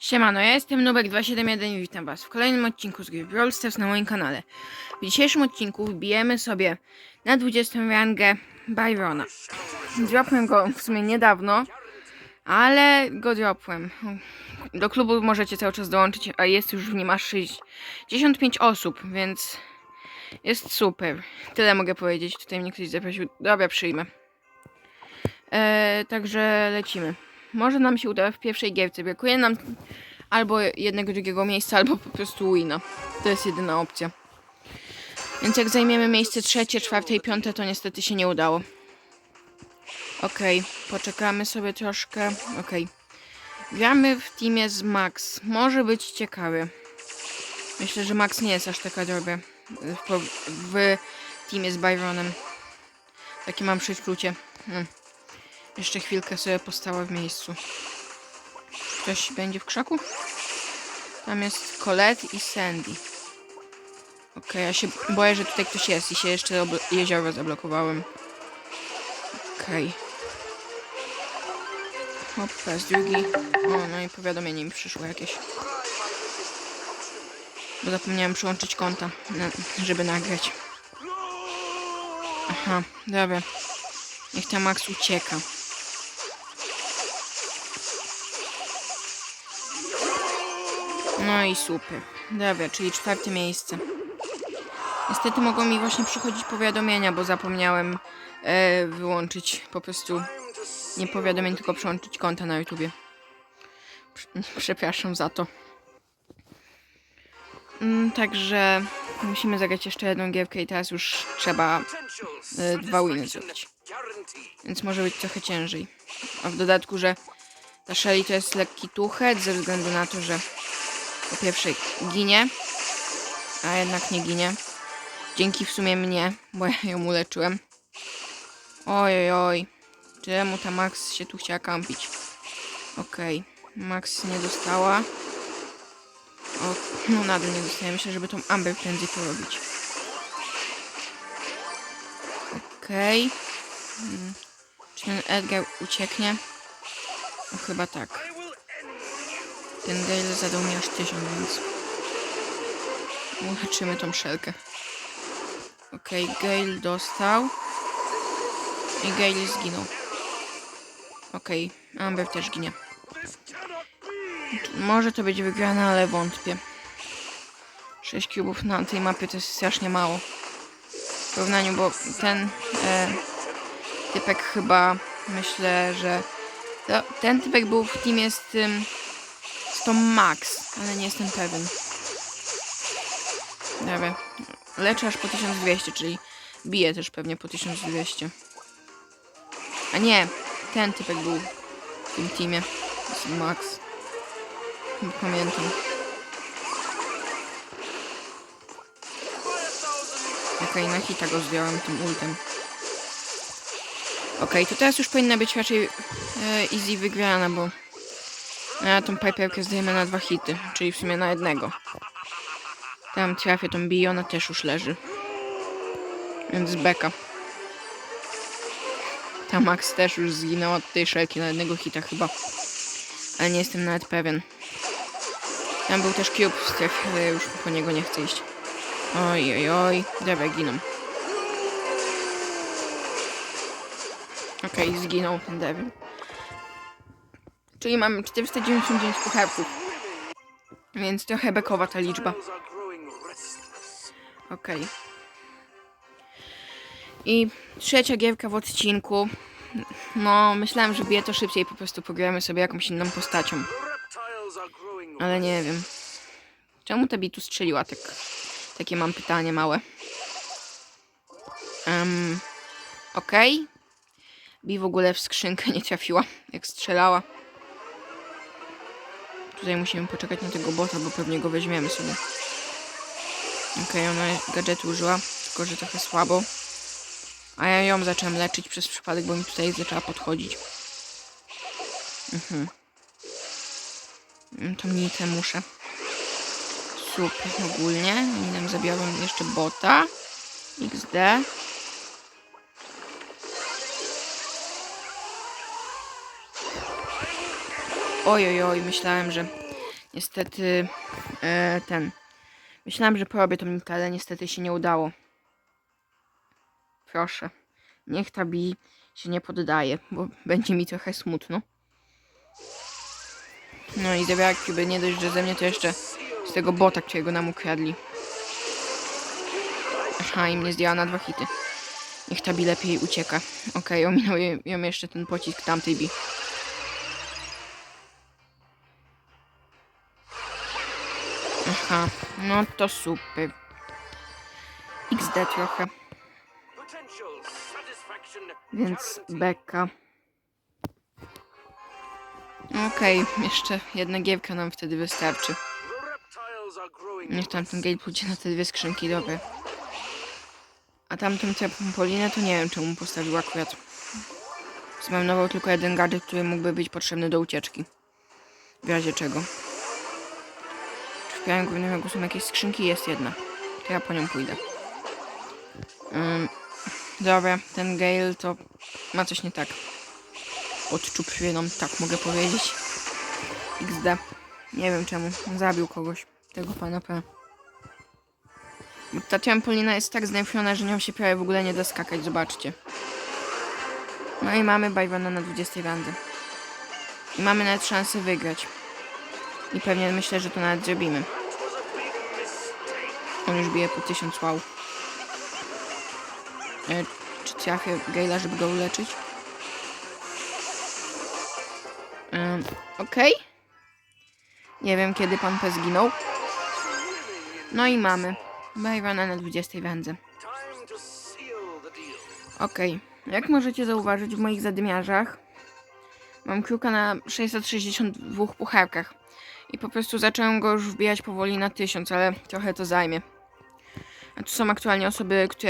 Siemano, ja jestem Nubek271 i witam was w kolejnym odcinku z gry Brawl Stars na moim kanale. W dzisiejszym odcinku wbijemy sobie na 20 rangę Byrona. Dropłem go w sumie niedawno, ale go dropłem. Do klubu możecie cały czas dołączyć, a jest już w nim aż 65 osób, więc jest super. Tyle mogę powiedzieć. Tutaj mnie ktoś zaprosił. Dobra, przyjmę. Eee, także lecimy. Może nam się uda w pierwszej gierce. Brakuje nam albo jednego drugiego miejsca, albo po prostu wina. To jest jedyna opcja. Więc jak zajmiemy miejsce trzecie, czwarte i piąte, to niestety się nie udało. Okej, poczekamy sobie troszkę. Okej. Gramy w teamie z Max. Może być ciekawy. Myślę, że Max nie jest aż taka dobra w, w teamie z Byronem. Takie mam przeczucie. Hmm. Jeszcze chwilkę sobie postała w miejscu. Ktoś będzie w krzaku? Tam jest Colette i Sandy. Okej, ja się boję, że tutaj ktoś jest i się jeszcze jezioro zablokowałem. Okej. Hop, raz drugi. O, no i powiadomienie mi przyszło jakieś. Bo zapomniałem przyłączyć konta, żeby nagrać. Aha, dobra. Niech ta Max ucieka. No i super. Dobra, czyli czwarte miejsce. Niestety mogą mi właśnie przychodzić powiadomienia, bo zapomniałem e, wyłączyć po prostu nie powiadomień, tylko przełączyć konta na YouTubie. Prze- Przepraszam za to. Mm, także musimy zagrać jeszcze jedną gierkę i teraz już trzeba e, dwa winy zrobić. Więc może być trochę ciężej. A w dodatku, że ta Shelly to jest lekki tuchet ze względu na to, że po pierwsze ginie, a jednak nie ginie. Dzięki w sumie mnie, bo ja ją uleczyłem. Oj, oj, oj. Czemu ta Max się tu chciała kampić? Okej, Max nie dostała. O, no nadal nie dostaje. Myślę, żeby tą Amber prędzej porobić. Okej. Mm. Czy ten Edgar ucieknie? No chyba tak. Ten Gale zadał mi aż tysiąc, więc... Uleczymy tą szelkę. Okej, Gale dostał. I Gale zginął. Okej, Amber też ginie. Może to być wygrane, ale wątpię. 6 kubów na tej mapie to jest strasznie mało. W porównaniu, bo ten e, typek chyba myślę, że to, ten typek był w teamie z tym tą Max, ale nie jestem pewien. Dobra. Leczę aż po 1200, czyli bije też pewnie po 1200. A nie, ten typek był w tym teamie z Max. Nie pamiętam. Okej, na hita go zdjąłem tym ultem. Okej, to teraz już powinna być raczej e, easy wygrana, bo a tą piperkę zdajemy na dwa hity, czyli w sumie na jednego. Tam trafię tą biję, ona też już leży. Więc beka. Ta Max też już zginęła od tej szelki na jednego hita chyba. Ale nie jestem nawet pewien. Tam był też cube w strefie, ale już po niego nie chcę iść. Oj, oj, oj. Dobra, giną. Okej, zginął ten Devil. Czyli mamy 499 pucharków. Więc trochę bekowa ta liczba. Okej. I trzecia gierka w odcinku. No, myślałem, że bije to szybciej, po prostu pogramy sobie jakąś inną postacią. Ale nie wiem. Czemu ta bi tu strzeliła tak? Takie mam pytanie małe. Um, Okej. Bi w ogóle w skrzynkę nie trafiła, jak strzelała. Tutaj musimy poczekać na tego bota, bo pewnie go weźmiemy sobie. Okej, ona gadżetu użyła, tylko że trochę słabo. A ja ją zacząłem leczyć przez przypadek, bo mi tutaj zaczęła podchodzić. Mhm. Mm, To minitę muszę. Super, ogólnie. I nam zabiorą jeszcze bota. XD. Oj, oj, myślałem, że Niestety e, ten. Myślałam, że porobię to minutę, ale niestety się nie udało. Proszę. Niech ta bi się nie poddaje, bo będzie mi trochę smutno. No i zabiera by nie dość, że ze mnie to jeszcze z tego bota, którego nam ukradli. Aha, i mnie zdjęła na dwa hity. Niech ta bi lepiej ucieka. Okej, ominął je- ją jeszcze ten pocisk tamtej bi. Aha, no to super. XD trochę, więc beka. Okej, jeszcze jedna gierka nam wtedy wystarczy. Niech tamten gate pójdzie na te dwie skrzynki, dobre. A tamtą trampolinę to nie wiem, czemu postawił akurat. Zmarnował tylko jeden gadżet, który mógłby być potrzebny do ucieczki. W razie czego. W kraju głównym rogu są jakieś skrzynki? Jest jedna. To ja po nią pójdę. Ym, dobra, ten Gale to ma coś nie tak. Odczuł przyjedą, tak mogę powiedzieć. XD. Nie wiem czemu. Zabił kogoś. Tego pana P. Ta trampolina jest tak znerfiona, że nią się prawie w ogóle nie da skakać, zobaczcie. No i mamy Byrona na 20 randy. I mamy nawet szansę wygrać. I pewnie myślę, że to nawet zrobimy. On już bije po 1000 wow. E, czy trafię Gale'a, żeby go uleczyć? Ym, Okej. Nie wiem, kiedy pan P zginął. No i mamy. Byrona na 20 randze. Time to seal the deal. Okej. Jak możecie zauważyć w moich zadymiarzach, mam kruka na 662 pucharkach. I po prostu zacząłem go już wbijać powoli na 1000, ale trochę to zajmie. A tu są aktualnie osoby, które